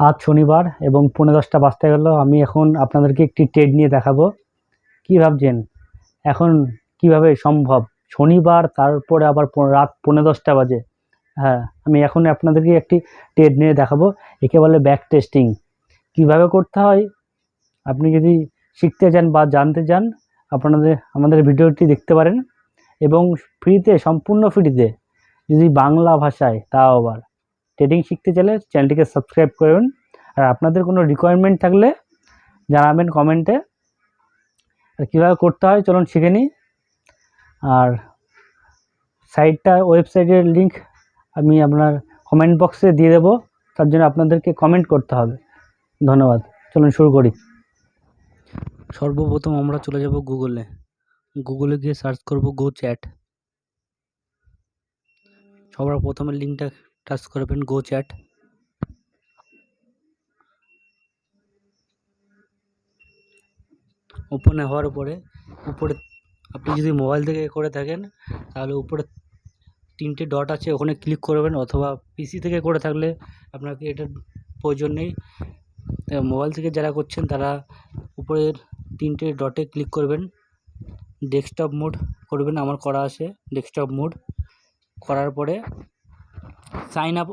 আজ শনিবার এবং পৌনে দশটা বাজতে গেল। আমি এখন আপনাদেরকে একটি ট্রেড নিয়ে দেখাবো। কী ভাবছেন? এখন কীভাবে সম্ভব? শনিবার, তারপরে আবার রাত পৌনে দশটা বাজে। হ্যাঁ আমি এখন আপনাদেরকে একটি ট্রেড নিয়ে দেখাবো। একে বলে ব্যাক টেস্টিং কীভাবে করতে হয়? আপনি যদি শিখতে চান বা জানতে চান, আপনাদের, আমাদের ভিডিওটি দেখতে পারেন। এবং ফ্রিতে সম্পূর্ণ ফ্রিতে যদি বাংলা ভাষায়, তাও আবার। ট্রেডিং শিখতে চাইলে চ্যানেলটিকে সাবস্ক্রাইব করবেন আর আপনাদের কোনো রিকোয়ারমেন্ট থাকলে জানাবেন কমেন্টে আর কীভাবে করতে হয় চলুন শিখে নিই। আর সাইটটা ওয়েবসাইটের লিংক আমি আপনার কমেন্ট বক্সে দিয়ে দেবো। তার জন্য আপনাদেরকে কমেন্ট করতে হবে। ধন্যবাদ। চলুন শুরু করি। সর্বপ্রথম আমরা চলে যাব গুগলে। গুগলে গিয়ে সার্চ করব গো চ্যাট সবার প্রথমে লিঙ্কটা টাচ করবেন গো চ্যাট ওপেন হওয়ার পরে উপরে, আপনি যদি মোবাইল থেকে করে থাকেন, তাহলে উপরে তিনটে ডট আছে, ওখানে ক্লিক করবেন, অথবা পিসি থেকে করে থাকলে আপনাকে এটার প্রয়োজন নেই। মোবাইল থেকে যারা করছেন, তারা উপরের তিনটে ডটে ক্লিক করবেন। ডেস্কটপ মোড করবেন, আমার করা আছে ডেস্কটপ মোড করার পরে সাইন আপ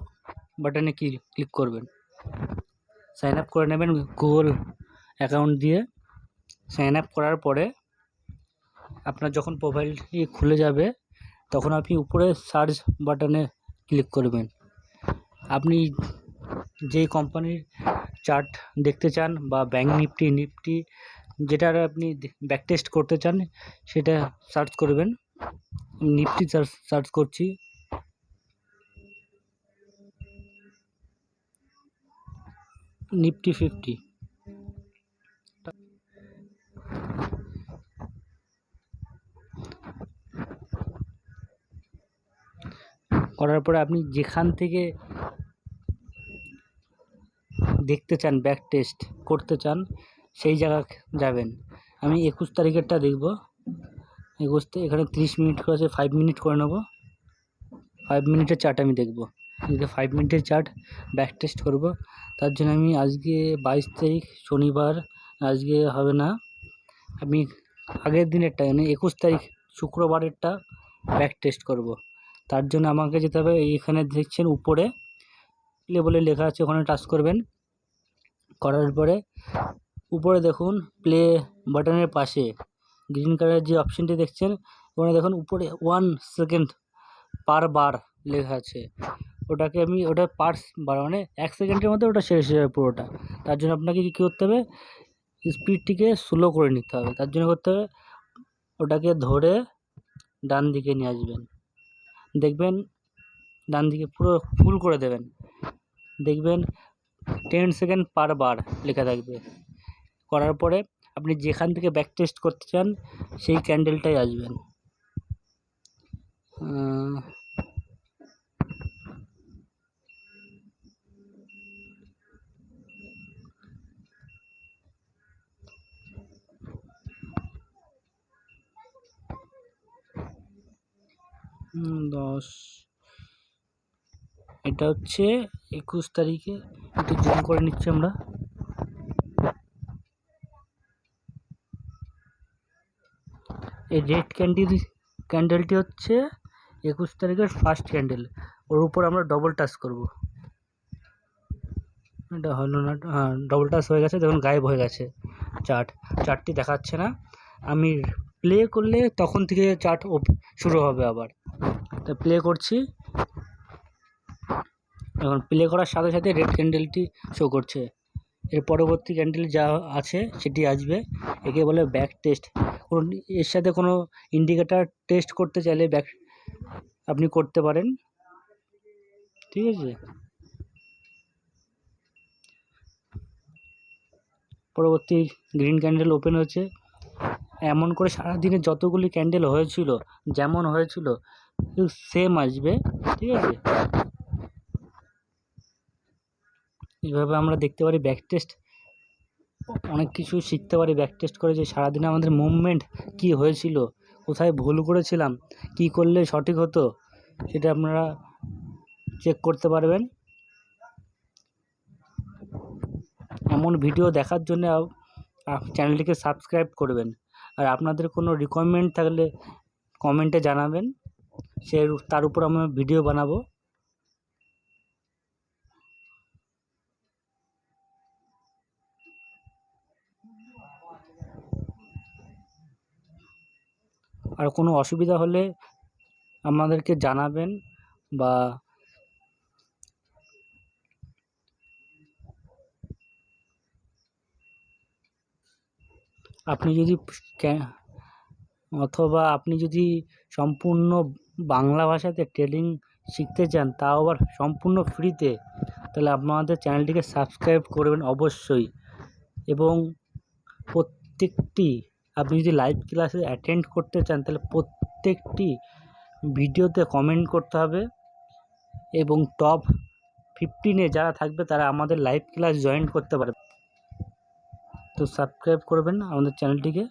বাটনে কি ক্লিক করবেন? সাইন আপ করে নেবেন গুগল অ্যাকাউন্ট দিয়ে। সাইন আপ করার পরে আপনার যখন প্রোফাইলটি খুলে যাবে, তখন আপনি উপরে সার্চ বাটনে ক্লিক করবেন। আপনি যেই কোম্পানির চার্ট দেখতে চান বা ব্যাঙ্ক নিফটি নিফটি যেটার আপনি ব্যাক টেস্ট করতে চান, সেটা সার্চ করবেন। নিফটি সার্চ সার্চ করছি। Nifty fifty. করার পরে আপনি যেখান থেকে দেখতে চান, ব্যাক টেস্ট করতে চান, সেই জায়গা যাবেন। আমি একুশ তারিখেরটা দেখব। একুশ এখানে তিরিশ মিনিট করে আছে ফাইভ মিনিট করে নেব। ফাইভ মিনিটের চার্ট আমি দেখব। আজকে ফাইভ মিনিটের চার্ট ব্যাক টেস্ট করব। তার জন্য আমি আজকে বাইশ তারিখ, শনিবার, আজকে হবে না, আমি আগের দিনেরটা মানে একুশ তারিখ, শুক্রবারেরটা ব্যাক টেস্ট করব। তার জন্য আমাকে যেতে হবে, এইখানে দেখছেন উপরে লেবেলে লেখা আছে, ওখানে টাচ করবেন। করার পরে উপরে দেখুন প্লে বাটনের পাশে গ্রিন কালারের যে অপশানটি দেখছেন, ওখানে দেখুন উপরে ওয়ান সেকেন্ড পার বার লেখা আছে। ওটাকে আমি ওটা পার বার মানে এক সেকেন্ডের মধ্যে ওটা শেষ হয়ে যাবে পুরোটা। তার জন্য আপনাকে কী করতে হবে? স্পিডটিকে স্লো করে নিতে হবে। তার জন্য করতে হবে, ওটাকে ধরে ডান দিকে নিয়ে আসবেন। দেখবেন ডান দিকে পুরো ফুল করে দেবেন। দেখবেন টেন সেকেন্ড পার বার লেখা থাকবে। করার পরে আপনি যেখান থেকে ব্যাক টেস্ট করতে চান, সেই ক্যান্ডেলটাই আসবেন। দশ। এটা হচ্ছে একুশ তারিখে, একটু জুম করে নিচ্ছি আমরা। এই রেড ক্যান্ডেল ক্যান্ডেলটি হচ্ছে একুশ তারিখের ফার্স্ট ক্যান্ডেল ওর উপর আমরা ডবল টাচ করব। এটা হলো না হ্যাঁ ডবল টাচ হয়ে গেছে, দেখুন গায়েব হয়ে গেছে চার্ট চার্টটি দেখাচ্ছে না। আমি প্লে করলে তখন থেকে চার্ট শুরু হবে আবার। তা প্লে করছি। এখন প্লে করার সাথে সাথে রেড ক্যান্ডেলটি শো করছে। এর পরবর্তী ক্যান্ডেল যা আছে সেটি আসবে। একে বলে ব্যাক টেস্ট কোনো এর সাথে কোনো ইন্ডিকেটার টেস্ট করতে চাইলে ব্যাক আপনি করতে পারেন। ঠিক আছে? পরবর্তী গ্রিন ক্যান্ডেল ওপেন হচ্ছে এমন করে সারাদিনে যতগুলি ক্যান্ডেল হয়েছিল, যেমন হয়েছিল সেম আসবে, ঠিক আছে? এইভাবে আমরা দেখতে পারি ব্যাক টেস্ট অনেক কিছু শিখতে পারি ব্যাক টেস্ট করে যে সারাদিনে আমাদের মুভমেন্ট কী হয়েছিল, কোথায় ভুল করেছিলাম, কী করলে সঠিক হতো, সেটা আপনারা চেক করতে পারবেন। এমন ভিডিও দেখার জন্য চ্যানেলটিকে সাবস্ক্রাইব করবেন। আর আপনাদের কোনো রিকোয়ারমেন্ট থাকলে কমেন্টে জানাবেন। সে তার উপর আমি ভিডিও বানাবো। আর কোনো অসুবিধা হলে আমাদেরকে জানাবেন বা আপনি যদি অথবা আপনি যদি সম্পূর্ণ বাংলা ভাষাতে ট্রেডিং শিখতে চান, তাও আবার সম্পূর্ণ ফ্রিতে তাহলে আমাদের চ্যানেলটিকে সাবস্ক্রাইব করবেন অবশ্যই। এবং প্রত্যেকটি, আপনি যদি লাইভ ক্লাসে অ্যাটেন্ড করতে চান, তাহলে প্রত্যেকটি ভিডিওতে কমেন্ট করতে হবে। এবং টপ ফিফটিনে যারা থাকবে, তারা আমাদের লাইভ ক্লাস জয়েন করতে পারবে। তো সাবস্ক্রাইব করবেন আমাদের চ্যানেলটিকে